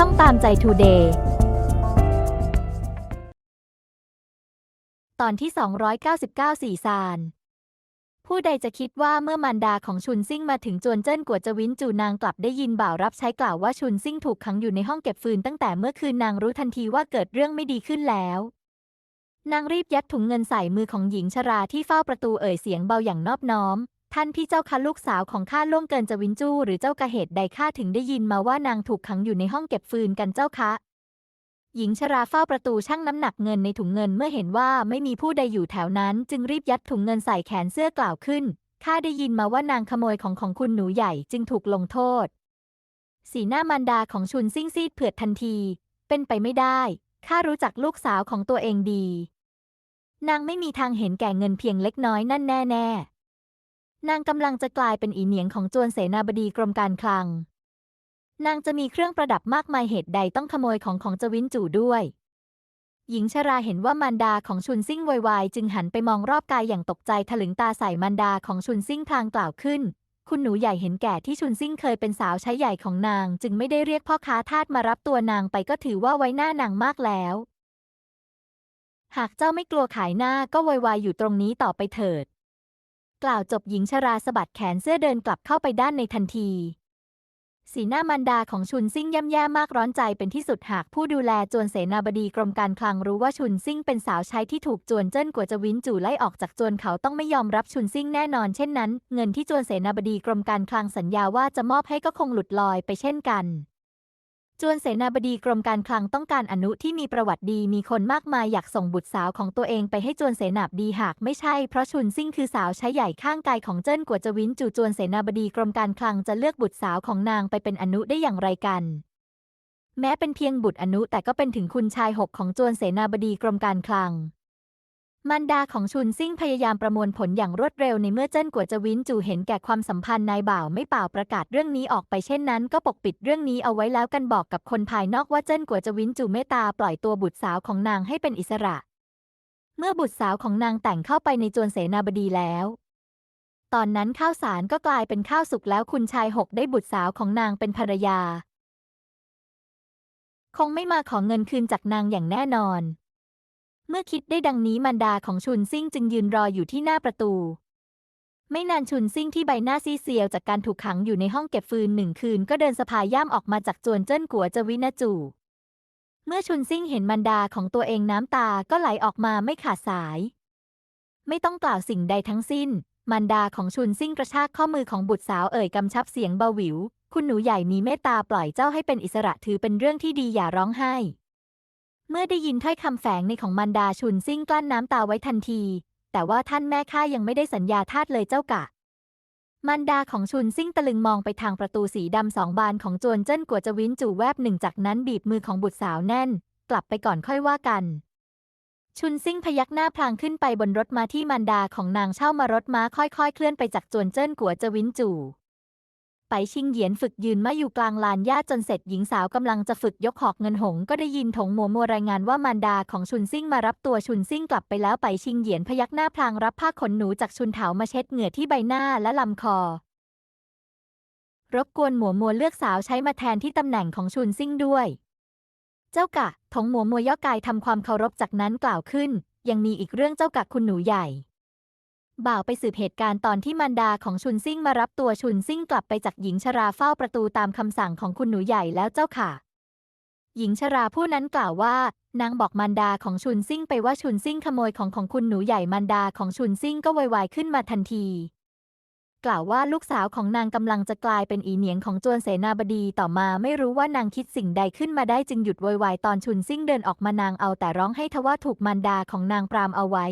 ช่องตามใจทูเดย์ตอนที่ 299สี่ซาน ผู้ใดจะคิดว่าเมื่อมารดาของชุนซิ่งมาถึงจวนเจิ้นกัวจวินจูนางกลับได้ยินบ่าวรับใช้กล่าวว่าชุนซิ่งถูกขังอยู่ในห้องเก็บฟืนตั้งแต่เมื่อคืนนางรู้ทันทีว่าเกิดเรื่องไม่ดีขึ้นแล้ว นางรีบยัดถุงเงินใส่มือของหญิงชราที่เฝ้าประตูเอ่ยเสียงเบาอย่างนอบน้อม ท่านพี่เจ้าคะลูกสาวของข้าล่วงเกินจวินจู้หรือเจ้ากระเหตุใดข้าถึงได้ยินมาว่านางถูกขังอยู่ในห้องเก็บฟืนกันเจ้าคะ หญิงชราเฝ้าประตูชั่งน้ำหนักเงินในถุงเงินเมื่อเห็นว่าไม่มีผู้ใดอยู่แถวนั้น จึงรีบยัดถุงเงินใส่แขนเสื้อกล่าวขึ้นข้าได้ยินมาว่านางขโมยของของคุณหนูใหญ่จึงถูกลงโทษ สีหน้ามารดาของชุนซิ่งซีดเผือดทันที เป็นไปไม่ได้ข้ารู้จักลูกสาวของตัวเองดี นางไม่มีทางเห็นแก่เงินเพียงเล็กน้อยนั่นแน่แน่ๆ นางกำลังจะกลายเป็นอีเหนียงของจวนเสนาบดีกรมการคลัง นางจะมีเครื่องประดับมากมายเหตุใดต้องขโมยของของจวินจู่ด้วย หญิงชราเห็นว่ามารดาของชุนซิ่งววายจึงหันไปมองรอบกายอย่างตกใจถลึงตาใส่มารดาของชุนซิ่งพลางกล่าวขึ้น คุณหนูใหญ่เห็นแก่ที่ชุนซิ่งเคยเป็นสาวใช้ใหญ่ของนาง จึงไม่ได้เรียกพ่อค้าทาสมารับตัวนางไปก็ถือว่าไว้หน้านางมากแล้ว หากเจ้าไม่กลัวขายหน้าก็ววายอยู่ตรงนี้ต่อไปเถิด กล่าวจบหญิงชราสะบัดแขนเสื้อเดินกลับเข้าไปด้านในทันที สีหน้ามารดาของชุนซิ่งย่ำแย่มากร้อนใจเป็นที่สุดหากผู้ดูแลจวนเสนาบดีกรมการคลังรู้ว่าชุนซิ่งเป็นสาวใช้ที่ถูกจวนเจิ้นกัวจวินจู่ไล่ออกจากจวนเขาต้องไม่ยอมรับชุนซิ่งแน่นอนเช่นนั้น เงินที่จวนเสนาบดีกรมการคลังสัญญาว่าจะมอบให้ก็คงหลุดลอยไปเช่นกัน จวนเสนาบดีกรมการคลังต้องการอนุที่มีประวัติดีมีคนมากมายอยากส่งบุตรสาวของตัวเองไปให้จวนเสนาบดีหากไม่ใช่เพราะชุนซิ่งคือสาวใช้ใหญ่ข้างกายของเจิ้นกัวจวินจู่จวนเสนาบดีกรมการคลังจะเลือกบุตรสาวของนางไปเป็นอนุได้อย่างไรกัน แม้เป็นเพียงบุตรอนุแต่ก็เป็นถึงคุณชายหกของจวนเสนาบดีกรมการคลัง มารดาของชุนซิ่งพยายามประมวลผลอย่างรวดเร็วในเมื่อเจิ้นกัวจวินจู่เห็นแก่ความสัมพันธ์นายบ่าวไม่เปล่าประกาศเรื่องนี้ออกไปเช่นนั้น ก็ปกปิดเรื่องนี้เอาไว้แล้วกันบอกกับคนภายนอกว่าเจิ้นกัวจวินจู่เมตตาปล่อยตัวบุตรสาวของนางให้เป็นอิสระ เมื่อบุตรสาวของนางแต่งเข้าไปในจวนเสนาบดีแล้ว ตอนนั้นข้าวสารก็กลายเป็นข้าวสุกแล้วคุณชายหกได้บุตรสาวของนางเป็นภรรยา คงไม่มาขอเงินคืนจากนางอย่างแน่นอน เมื่อคิดได้ดังนี้มารดาของชุนซิ่งจึงยืนรออยู่ที่หน้าประตู ไม่นานชุนซิ่งที่ใบหน้าซีเซียวจากการถูกขังอยู่ในห้องเก็บฟืนหนึ่งคืน ก็เดินสะพายย่ามออกมาจากจวนเจิ้นกัวจวินาจูเมื่อชุนซิ่งเห็นมารดาของตัวเองน้ำตาก็ไหลออกมาไม่ขาดสาย ไม่ต้องกล่าวสิ่งใดทั้งสิ้นมารดาของชุนซิ่งกระชากข้อมือของบุตรสาวเอ่ยกำชับเสียงเบาหวิว คุณหนูใหญ่มีเมตตาปล่อยเจ้าให้เป็นอิสระถือเป็นเรื่องที่ดีอย่าร้องไห้ เมื่อได้ยินถ้อยคำแฝงในของมารดาชุนซิ่งกลั้นน้ำตาไว้ทันที แต่ว่าท่านแม่ข้ายังไม่ได้สัญญาทาสเลยเจ้ากะมารดาของชุนซิ่งตะลึงมองไปทางประตูสีดำสองบานของจวนเจิ้นกัวจวินจู่แวบหนึ่งจากนั้นบีบมือของบุตรสาวแน่น กลับไปก่อนค่อยว่ากัน ชุนซิ่งพยักหน้าพลางขึ้นไปบนรถมาที่มารดาของนางเช่ามารถม้าค่อยๆ เคลื่อนไปจากจวนเจิ้นกัวจวินจู่ ไปชิงเหยียนฝึกยืนมาอยู่กลางลานหญ้าจนเสร็จหญิงสาวกำลังจะฝึกยกหอกเงินหง ก็ได้ยินถงหมัวมัวรายงานว่ามารดาของชุนซิ่งมารับตัวชุนซิ่งกลับไปแล้วไปชิงเหยียนพยักหน้าพลางรับผ้าขนหนูจากชุนเถามาเช็ดเหงื่อที่ใบหน้าและลำคอ รบกวนหมัวมัวเลือกสาวใช้มาแทนที่ตำแหน่งของชุนซิ่งด้วย เจ้ากะถงหมัวมัวย่อกายทำความเคารพจากนั้นกล่าวขึ้น ยังมีอีกเรื่องเจ้ากะคุณหนูใหญ่ บ่าวไปสืบเหตุการณ์ตอนที่มารดาของชุนซิ่งมารับตัวชุนซิ่งกลับไปจากหญิงชราเฝ้าประตูตามคำสั่งของคุณหนูใหญ่แล้วเจ้าค่ะ หญิงชราผู้นั้นกล่าวว่า นางบอกมารดาของชุนซิ่งไปว่าชุนซิ่งขโมยของของคุณหนูใหญ่มารดาของชุนซิ่งก็ววายขึ้นมาทันทีกล่าวว่าลูกสาวของนางกำลังจะกลายเป็นอีเหนียงของจวนเสนาบดีต่อมาไม่รู้ว่านางคิดสิ่งใดขึ้นมาได้จึงหยุดโวยวายตอนชุนซิ่งเดินออกมานางเอาแต่ร้องให้ทว่าถูกมารดาของนางปรามเอาไว้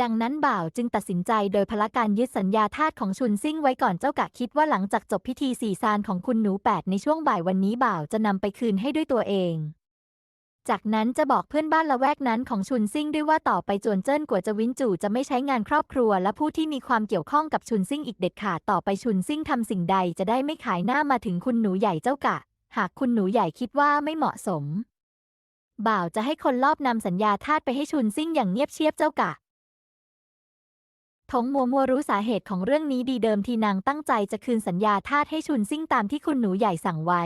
ดังนั้นบ่าวจึงตัดสินใจโดยพละการยึดสัญญาทาสของชุนซิ่งไว้ก่อนเจ้ากะคิดว่าหลังจากจบพิธีสี่ซานของคุณหนูแปดในช่วงบ่ายวันนี้บ่าวจะนำไปคืนให้ด้วยตัวเอง จากนั้นจะบอกเพื่อนบ้านละแวกนั้นของชุนซิ่งด้วยว่าต่อไปจวนเจิ้นกัวจะวินจู่จะไม่ใช้งานครอบครัว และผู้ที่มีความเกี่ยวข้องกับชุนซิ่งอีกเด็ดขาดต่อไปชุนซิ่งทำสิ่งใดจะได้ไม่ขายหน้ามาถึงคุณหนูใหญ่เจ้ากะ หากคุณหนูใหญ่คิดว่าไม่เหมาะสม บ่าวจะให้คนลอบนำสัญญาทาสไปให้ชุนซิ่งอย่างเงียบเชียบเจ้ากะ ทงมัวมัวรู้สาเหตุของเรื่องนี้ดีเดิมทีนางตั้งใจจะคืนสัญญาทาสให้ชุนซิ่งตามที่คุณหนูใหญ่สั่งไว้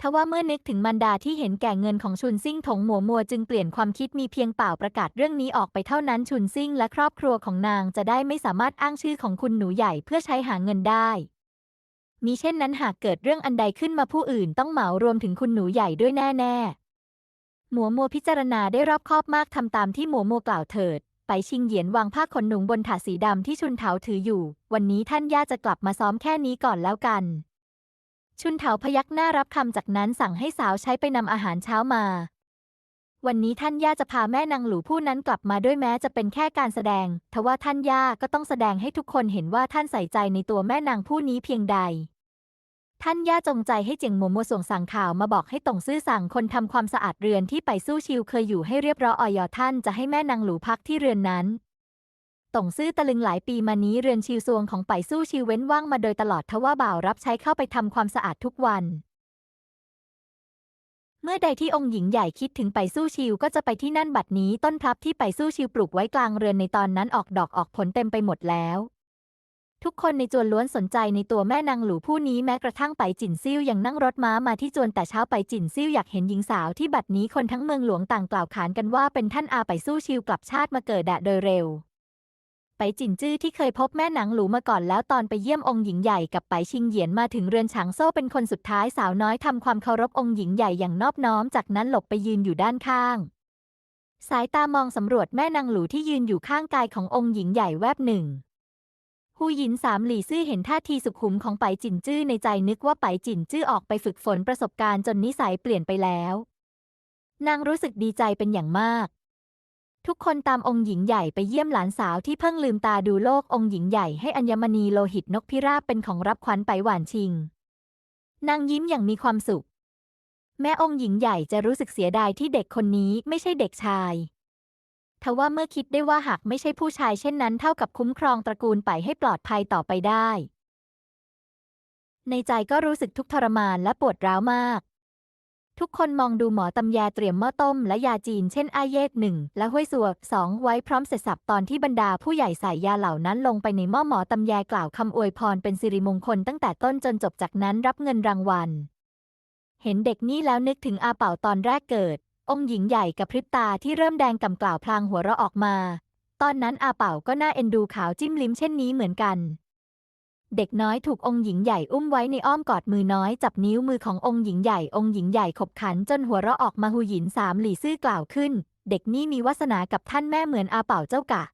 ทว่าเมื่อนึกถึงมันดาที่เห็นแก่เงินของชุนซิ่งถงหมัวมัวจึงเปลี่ยนความคิดมีเพียงเปล่าประกาศเรื่องนี้ออกไปเท่านั้นชุนซิ่งและครอบครัวของนางจะได้ไม่สามารถอ้างชื่อของคุณหนูใหญ่เพื่อใช้หาเงินได้มีเช่นนั้นหากเกิดเรื่องอันใดขึ้นมาผู้อื่นต้องเหมารวมถึงคุณหนูใหญ่ด้วยแน่ๆหมัวมัวพิจารณาได้รอบคอบมากทำตามที่หมัวมัวกล่าวเถิด ไปชิงเหยียนวางผ้าขนหนุงบนถาดสีดำที่ชุนเถาถืออยู่ วันนี้ท่านย่าจะกลับมาซ้อมแค่นี้ก่อนแล้วกัน ชุนเถาพยักหน้ารับคำจากนั้นสั่งให้สาวใช้ไปนำอาหารเช้ามา วันนี้ท่านย่าจะพาแม่นางหลูผู้นั้นกลับมาด้วยแม้จะเป็นแค่การแสดง ทว่าท่านย่าก็ต้องแสดงให้ทุกคนเห็นว่าท่านใส่ใจในตัวแม่นางผู้นี้เพียงใด ท่านย่าจงใจให้เจียงหมัวมัวส่งสั่งข่าวมาบอกให้ตงซื่อสั่งคนทำความสะอาดเรือนที่ไปสู้ชิวเคยอยู่ให้เรียบร้อยออยอท่านจะให้แม่นางหลูพักที่เรือนนั้นตงซื่อตะลึงหลายปีมานี้เรือนชิวซวงของไปสู้ชิวเว้นว่างมาโดยตลอดทว่าบ่าวรับใช้เข้าไปทำความสะอาดทุกวัน เมื่อใดที่องค์หญิงใหญ่คิดถึงไปสู้ชิวก็จะไปที่นั่นบัดนี้ต้นพลับที่ไปสู้ชิวปลูกไว้กลางเรือนในตอนนั้นออกดอกออกผลเต็มไปหมดแล้ว ทุกคนในจวนล้วนสนใจในตัวแม่นางหลูผู้นี้แม้กระทั่งไปจินซิ่วยังนั่งรถม้ามาที่จวนแต่เช้าไปจินซิ่วอยากเห็นหญิงสาวที่บัดนี้คนทั้งเมืองหลวงต่างกล่าวขานกันว่าเป็นท่านอาไปสู้ชิวกลับชาติมาเกิดแดะโดยเร็ว ไปจินจื้อที่เคยพบแม่หนังหลูมาก่อนแล้วตอนไปเยี่ยมองค์หญิงใหญ่กับไปชิงเหยียนมาถึงเรือนฉางโซ่เป็นคนสุดท้ายสาวน้อยทำความเคารพองค์หญิงใหญ่อย่างนอบน้อม จากนั้นหลบไปยืนอยู่ด้านข้าง สายตามองสำรวจแม่นางหลูที่ยืนอยู่ข้างกายขององค์หญิงใหญ่แวบหนึ่ง ฮูหยินสามหลี่ซื่อเห็นท่าทีสุขุมของไปจินจื้อในใจนึกว่าไปจินจื้อออกไปฝึกฝนประสบการณ์จนนิสัยเปลี่ยนไปแล้ว นางรู้สึกดีใจเป็นอย่างมาก ทุกคนตามองค์หญิงใหญ่ไปเยี่ยมหลานสาวที่เพิ่งลืมตาดูโลกองค์หญิงใหญ่ให้อัญมณีโลหิตนกพิราบเป็นของรับขวัญไปหวานชิง นางยิ้มอย่างมีความสุข แม่องค์หญิงใหญ่จะรู้สึกเสียดายที่เด็กคนนี้ไม่ใช่เด็กชาย ทว่าเมื่อคิดได้ว่าหากไม่ใช่ผู้ชายเช่นนั้นเท่ากับคุ้มครองตระกูลไปให้ปลอดภัยต่อไปได้ ในใจก็รู้สึกทุกทรมานและปวดร้าวมาก ทุกคนมองดูหมอตำยาเตรียมหม้อต้มและยาจีนเช่นอาเยกหนึ่งและห้วยสัวสองไว้พร้อมเสร็จสับตอนที่บรรดาผู้ใหญ่ใส่ยาเหล่านั้นลงไปในหม้อหมอตำยากล่าวคำอวยพรเป็นสิริมงคลตั้งแต่ต้นจนจบจากนั้นรับเงินรางวัลเห็นเด็กนี่แล้วนึกถึงอาเป่าตอนแรกเกิด องค์หญิงใหญ่กับพริบตาที่เริ่มแดงกำกล่าวพลางหัวเราะออกมา ตอนนั้นอาเป่าก็น่าเอ็นดูขาวจิ้มลิ้มเช่นนี้เหมือนกัน เด็กน้อยถูกองค์หญิงใหญ่อุ้มไว้ในอ้อมกอดมือน้อยจับนิ้วมือขององค์หญิงใหญ่องค์หญิงใหญ่ขบขันจนหัวเราะออกมาหูหยินสามหลี่ซื่อกล่าวขึ้น เด็กนี่มีวาสนากับท่านแม่เหมือนอาเป่าเจ้ากะ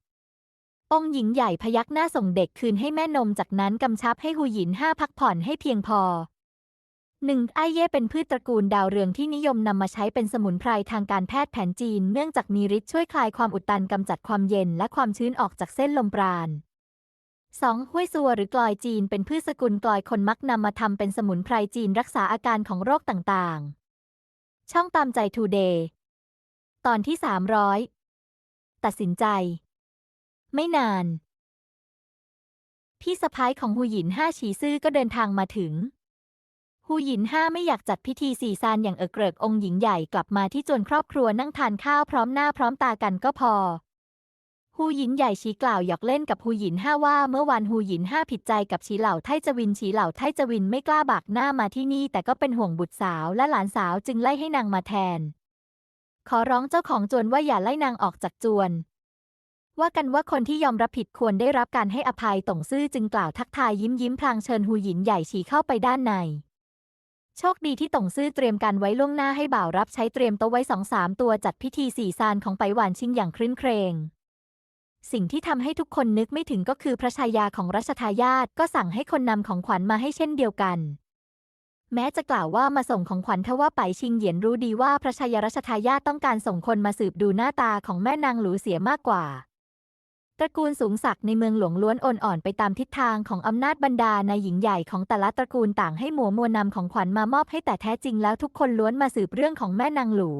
องหญิงใหญ่พยักหน้าส่งเด็กคืนให้แม่นมจากนั้นกำชับให้หูหยินห้าพักผ่อนให้เพียงพอ หนึ่งไอเย่เป็นพืชตระกูลดาวเรืองที่นิยมนำมาใช้เป็นสมุนไพรทางการแพทย์แผนจีน เนื่องจากมีฤทธิ์ช่วยคลายความอุดตันกำจัดความเย็นและความชื้นออกจากเส้นลมปราณ 2. ห้วยซัวหรือกลอยจีนเป็นพืชสกุลกลอยคนมักนำมาทำเป็นสมุนไพรจีนรักษาอาการของโรคต่างๆ ช่องตามใจทูเดย์ตอนที่ 300 ตัดสินใจ ไม่นาน พี่สะพ้ายของหูหยินห้าฉีซื่อก็เดินทางมาถึง หูหยินห้าไม่อยากจัดพิธีสี่ซานอย่างเออเกริกองค์หญิงใหญ่กลับมาที่จวนครอบครัวนั่งทานข้าวพร้อมหน้าพร้อมตากันก็พอฮูหยินใหญ่ชี้กล่าวหยอกเล่นกับฮูหยินห้าว่าเมื่อวานฮูหยินห้าผิดใจกับชีเหล่าไทจวินชีเหล่าไทจวินไม่กล้าบากหน้ามาที่นี่ แต่ก็เป็นห่วงบุตรสาวและหลานสาวจึงไล่ให้นางมาแทน ขอร้องเจ้าของจวนว่าอย่าไล่นางออกจากจวน ว่ากันว่าคนที่ยอมรับผิดควรได้รับการให้อภัยต่งซื่อจึงกล่าวทักทายยิ้มยิ้มพลางเชิญฮูหยินใหญ่ชี้เข้าไปด้านใน โชคดีที่ต่งซื่อเตรียมการไว้ล่วงหน้าให้บ่าวรับใช้เตรียมโต๊ะไว้สองสามตัวจัดพิธีสี่ซานของไปหวานชิงอย่างครื้นเครง สิ่งที่ทำให้ทุกคนนึกไม่ถึงก็คือพระชายาของรัชทายาทก็สั่งให้คนนำของขวัญมาให้เช่นเดียวกัน แม้จะกล่าวว่ามาส่งของขวัญทว่าไปชิงเหยียนรู้ดีว่าพระชายารัชทายาทต้องการส่งคนมาสืบดูหน้าตาของแม่นางหลูเสียมากกว่า ตระกูลสูงศักดิ์ในเมืองหลวงล้วนโอนอ่อนไปตามทิศทางของอำนาจบรรดาในหญิงใหญ่ของแต่ละตระกูลต่างให้หมัวมัวนำของขวัญมามอบให้แต่แท้จริงแล้วทุกคนล้วนมาสืบเรื่องของแม่นางหลู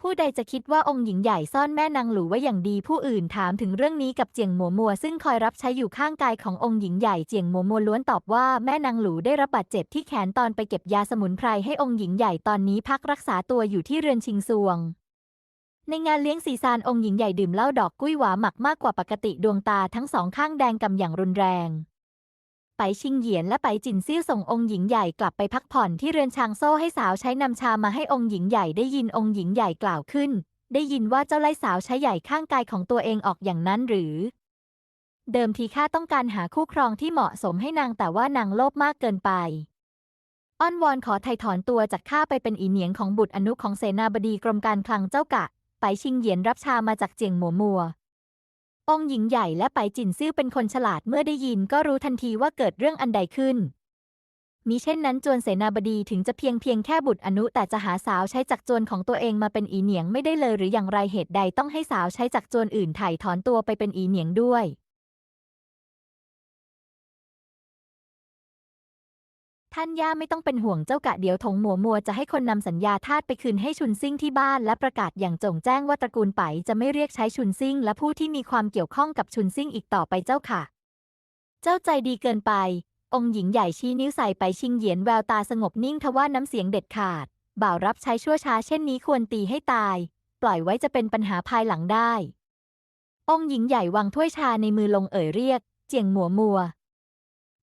ผู้ใดจะคิดว่าองค์หญิงใหญ่ซ่อนแม่นางหลูไว้อย่างดีผู้อื่นถามถึงเรื่องนี้กับเจียงหมัวมัว ซึ่งคอยรับใช้อยู่ข้างกายขององค์หญิงใหญ่เจียงหมัวมัวล้วนตอบว่าแม่นางหลูได้รับบาดเจ็บที่แขนตอนไปเก็บยาสมุนไพรให้องค์หญิงใหญ่ตอนนี้พักรักษาตัวอยู่ที่เรือนชิงซวง ในงานเลี้ยงสีซานองค์หญิงใหญ่ดื่มเหล้าดอกกุ้ยหวาหมักมากกว่าปกติดวงตาทั้งสองข้างแดงกำอย่างรุนแรง ไปชิงเหยียนและไปจินซิ่ส่งองค์หญิงใหญ่กลับไปพักผ่อนที่เรือนชางโซ่ให้สาวใช้นำชามาให้องค์หญิงใหญ่ได้ยินองค์หญิงใหญ่กล่าวขึ้น ได้ยินว่าเจ้าไล่สาวใช้ใหญ่ข้างกายของตัวเองออกอย่างนั้นหรือ เดิมทีข้าต้องการหาคู่ครองที่เหมาะสมให้นางแต่ว่านางโลภมากเกินไปอ้อนวอนขอไถ่ถอนตัวจากข้าไปเป็นอีเหนียงของบุตรอนุของเสนาบดีกรมการคลังเจ้ากะ ไปชิงเหยียนรับชามาจากเจียงหมัวมัว องค์หญิงใหญ่และไปจินซื่อเป็นคนฉลาดเมื่อได้ยินก็รู้ทันทีว่าเกิดเรื่องอันใดขึ้น มิเช่นนั้นจวนเสนาบดีถึงจะเพียงเพียงแค่บุตรอนุแต่จะหาสาวใช้จากจวนของตัวเองมาเป็นอีเหนียงไม่ได้เลยหรืออย่างไรเหตุใดต้องให้สาวใช้จากจวนอื่นถ่ายถอนตัวไปเป็นอีเหนียงด้วย ท่านย่าไม่ต้องเป็นห่วงเจ้ากะเดี๋ยวถงหมัวมัวจะให้คนนำสัญญาทาสไปคืนให้ชุนซิ่งที่บ้านและประกาศอย่างจงแจ้งว่าตระกูลไปจะไม่เรียกใช้ชุนซิ่งและผู้ที่มีความเกี่ยวข้องกับชุนซิ่งอีกต่อไปเจ้าค่ะ เจ้าใจดีเกินไป องค์หญิงใหญ่ชี้นิ้วใส่ไปชิงเหยียนแววตาสงบนิ่งทว่าน้ำเสียงเด็ดขาด บ่าวรับใช้ชั่วช้าเช่นนี้ควรตีให้ตาย ปล่อยไว้จะเป็นปัญหาภายหลังได้ องค์หญิงใหญ่วางถ้วยชาในมือลงเอ่ยเรียก เจียงหมัวมัว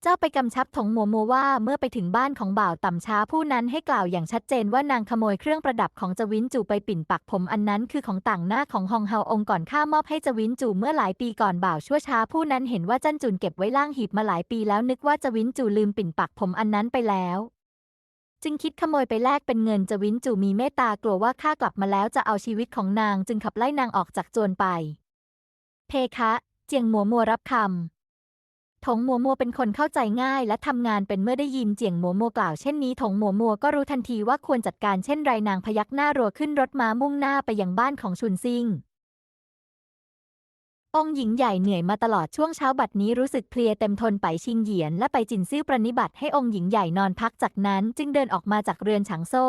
เจ้าไปกำชับถงหมัวมัวว่าเมื่อไปถึงบ้านของบ่าวต่ำช้าผู้นั้นให้กล่าวอย่างชัดเจนว่านางขโมยเครื่องประดับของจวินจูไปปิ่นปักผมอันนั้นคือของต่างหน้าของฮองเฮาองค์ก่อนข้ามอบให้จวินจูเมื่อหลายปีก่อนบ่าวชั่วช้าผู้นั้นเห็นว่าจันจุนเก็บไว้ล่างหีบมาหลายปีแล้วนึกว่าจวินจูลืมปิ่นปักผมอันนั้นไปแล้วจึงคิดขโมยไปแลกเป็นเงินจวินจูมีเมตตากลัวว่าข้ากลับมาแล้วจะเอาชีวิตของนางจึงขับไล่นางออกจากโจรไป เพคะ เจียงหมัวมัวรับคำ ถงมัวมัวเป็นคนเข้าใจง่ายและทำงานเป็นเมื่อได้ยินเจียงมัวมัวกล่าวเช่นนี้ถงมัวมัวก็รู้ทันทีว่าควรจัดการเช่นไรนางพยักหน้ารัวขึ้นรถม้ามุ่งหน้าไปยังบ้านของชุนซิงองค์หญิงใหญ่เหนื่อยมาตลอดช่วงเช้าบัดนี้รู้สึกเพลียเต็มทนไปชิงเหยียนและไปจินซิ่วประนิบัติให้องค์หญิงใหญ่นอนพักจากนั้นจึงเดินออกมาจากเรือนฉางโซ่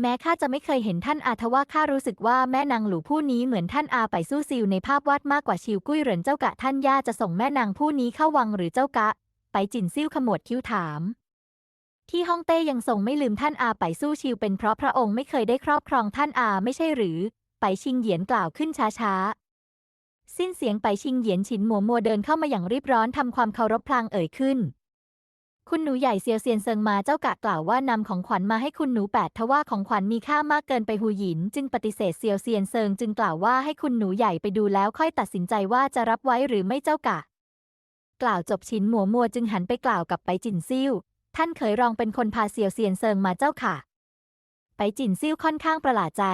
แม้ข้าจะไม่เคยเห็นท่านอาทว่าข้ารู้สึกว่าแม่นางหลูผู้นี้เหมือนท่านอาไปสู้ซิวในภาพวาดมากกว่าชิวกุ้ยเหรินเจ้ากะท่านย่าจะส่งแม่นางผู้นี้เข้าวังหรือเจ้ากะ ไปจินซิ่วขมวดคิ้วถาม ที่ฮ่องเต้ยังทรงไม่ลืมท่านอาไปสู้ชิวเป็นเพราะพระองค์ไม่เคยได้ครอบครองท่านอาไม่ใช่หรือ ไปชิงเหยียนกล่าวขึ้นช้าๆสิ้นเสียงไปชิงเหยียนฉินหมัวมัวเดินเข้ามาอย่างรีบร้อนทำความเคารพพลางเอ่ยขึ้น คุณหนูใหญ่เซียวเซียนเซิงมาเจ้ากะกล่าวว่านำของขวัญมาให้คุณหนูแปดทว่าของขวัญมีค่ามากเกินไปหูหยิน จึงปฏิเสธเซียวเซียนเซิงจึงกล่าวว่าให้คุณหนูใหญ่ไปดูแล้วค่อยตัดสินใจว่าจะรับไว้หรือไม่เจ้ากะ กล่าวจบชินหมัวมัวจึงหันไปกล่าวกับไปจินซิ่วท่านเคยรองเป็นคนพาเซียวเซียนเซิงมาเจ้าค่ะ ไปจินซิ่วค่อนข้างประหลาดใจ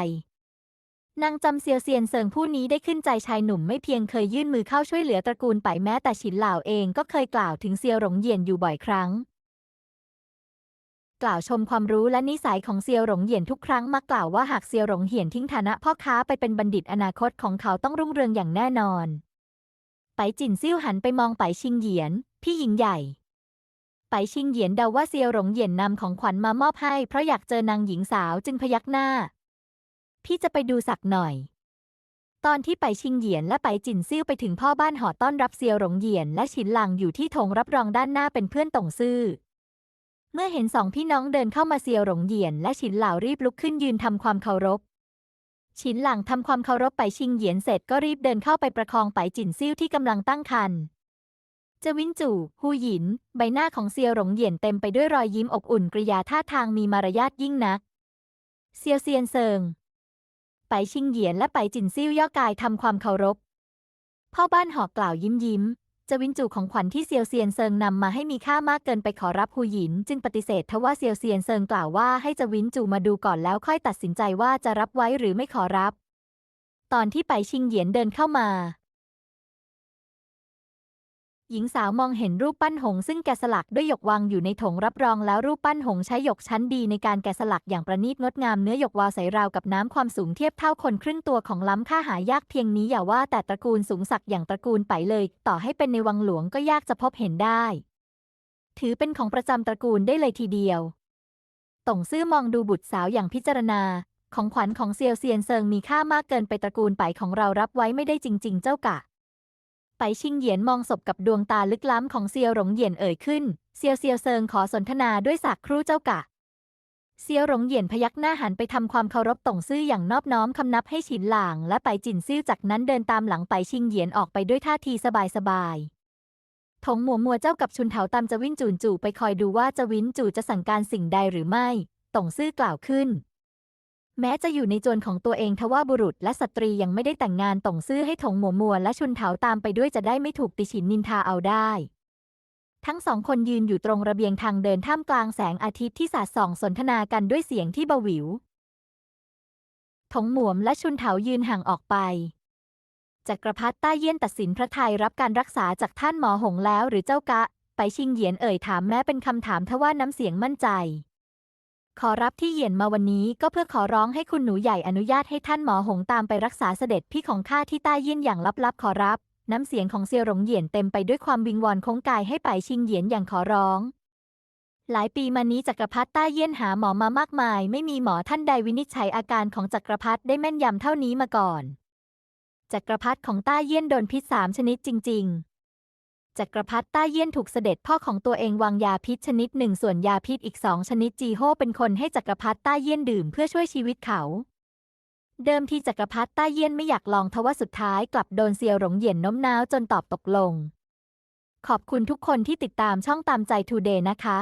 นางจำเซียวเซียนเซิงผู้นี้ได้ขึ้นใจชายหนุ่มไม่เพียงเคยยื่นมือเข้าช่วยเหลือตระกูลไปแม้แต่ฉินเหล่าเองก็เคยกล่าวถึงเซียวหลงเหยียนอยู่บ่อยครั้ง กล่าวชมความรู้และนิสัยของเซียวหลงเหยียนทุกครั้งมักกล่าวว่าหากเซียวหลงเหยียนทิ้งฐานะพ่อค้าไปเป็นบัณฑิตอนาคตของเขาต้องรุ่งเรืองอย่างแน่นอน ไปจินซิ่วหันไปมองไปชิงเหยียน พี่หญิงใหญ่ไปชิงเหยียนเดาว่าเซียวหลงเหยียนนำของขวัญมามอบให้เพราะอยากเจอนางหญิงสาวจึงพยักหน้า พี่จะไปดูสักหน่อย ตอนที่ไปชิงเหยียนและไปจินซิ่วไปถึงพ่อบ้านหอต้อนรับเซียวหลงเหยียนและฉินหลังอยู่ที่ธงรับรองด้านหน้าเป็นเพื่อนตงซื่อ เมื่อเห็นสองพี่น้องเดินเข้ามาเซียวหลงเหยียนและฉินเหล่ารีบลุกขึ้นยืนทำความเคารพฉินหลังทำความเคารพไปชิงเหยียนเสร็จก็รีบเดินเข้าไปประคองไปจินซิ่วที่กำลังตั้งครรภ์เจวินจู่ฮูหยิน ใบหน้าของเซียวหลงเหยียนเต็มไปด้วยรอยยิ้มอบอุ่นกริยาท่าทางมีมารยาทยิ่งนัก เซียวเซียนเซิง ไปชิงเหยียนและไปจินซิ่วย่อกายทำความเคารพ พ่อบ้านหอกกล่าวยิ้มยิ้มเจวินจู่ของขวัญที่เซียวเซียนเซิงนำมาให้มีค่ามากเกินไปขอรับฮูหยิน จึงปฏิเสธทว่าเซียวเซียนเซิงกล่าวว่าให้เจวินจู่มาดูก่อนแล้วค่อยตัดสินใจว่าจะรับไว้หรือไม่ขอรับ ตอนที่ไปชิงเหยียนเดินเข้ามา หญิงสาวมองเห็นรูปปั้นหงซึ่งแกะสลักด้วยหยกวางอยู่ในถงรับรองแล้วรูปปั้นหงใช้หยกชั้นดีในการแกะสลักอย่างประณีตงดงามเนื้อหยกวาวใสราวกับน้ำความสูงเทียบเท่าคนครึ่งตัวของล้ำค่าหายากเพียงนี้อย่าว่าแต่ตระกูลสูงศักดิ์อย่างตระกูลไปเลย ต่อให้เป็นในวังหลวงก็ยากจะพบเห็นได้ ถือเป็นของประจำตระกูลได้เลยทีเดียวต่งซื่อมองดูบุตรสาวอย่างพิจารณา ของขวัญของเซียวเซียนเซิงมีค่ามากเกินไปตระกูลไปของเรารับไว้ไม่ได้จริง ๆ เจ้ากะ ไปชิงเหยียนมองศพกับดวงตาลึกล้ำของเซียวหลงเหยียนเอ่ยขึ้น เซียวเซียวเซิงขอสนทนาด้วยสักครู่เจ้ากะ เซียวหลงเหยียนพยักหน้าหันไปทำความเคารพต่งซื่ออย่างนอบน้อมคำนับให้ฉินหลางและไปจินซิ่วจากนั้นเดินตามหลังไปชิงเหยียนออกไปด้วยท่าทีสบายถงหมัวมัวเจ้ากับชุนเถาตามจะวินจูนจู่ไปคอยดูว่าจะวินจู่จะสั่งการสิ่งใดหรือไม่ต่งซื่อกล่าวขึ้น แม้จะอยู่ในจวนของตัวเองทว่าบุรุษและสตรียังไม่ได้แต่งงานต่องซื่อให้ถงหมัวมัวและชุนเถาตามไปด้วยจะได้ไม่ถูกติฉินนินทาเอาได้ ทั้งสองคนยืนอยู่ตรงระเบียงทางเดินท่ามกลางแสงอาทิตย์ที่สาดส่องสนทนากันด้วยเสียงที่เบาหวิว ถงหมวมและชุนเถายืนห่างออกไปจักรพรรดิต้าเยี่ยนตัดสินพระทัยรับการรักษาจากท่านหมอหงแล้วหรือเจ้ากะ ไปชิงเหยียนเอ่ยถามแม้เป็นคำถามทว่าน้ำเสียงมั่นใจ ขอรับที่เหยียนมาวันนี้ก็เพื่อขอร้องให้คุณหนูใหญ่อนุญาตให้ท่านหมอหงตามไปรักษาเสด็จพี่ของข้าที่ใต้เยี่ยนอย่างลับๆ ขอรับ น้ำเสียงของเซียวหลงเหยียนเต็มไปด้วยความวิงวอนคงกายให้ไปชิงเหยียนอย่างขอร้อง หลายปีมานี้จักรพรรดิใต้เยี่ยนหาหมอมามากมาย ไม่มีหมอท่านใดวินิจฉัยอาการของจักรพรรดิได้แม่นยำเท่านี้มาก่อน จักรพรรดิของใต้เยี่ยนโดนพิษสามชนิดจริง ๆ จักรพรรดิต้าเยี่ยนถูกเสด็จพ่อของตัวเองวางยาพิษชนิดหนึ่งส่วนยาพิษอีกสองชนิดจีโฮเป็นคนให้จักรพรรดิต้าเยี่ยนดื่มเพื่อช่วยชีวิตเขา เดิมทีจักรพรรดิต้าเยี่ยนไม่อยากลองทว่าสุดท้ายกลับโดนเซียวหลงเหยียนน้มน้าวจนตอบตกลง ขอบคุณทุกคนที่ติดตามช่องตามใจทูเดย์นะคะ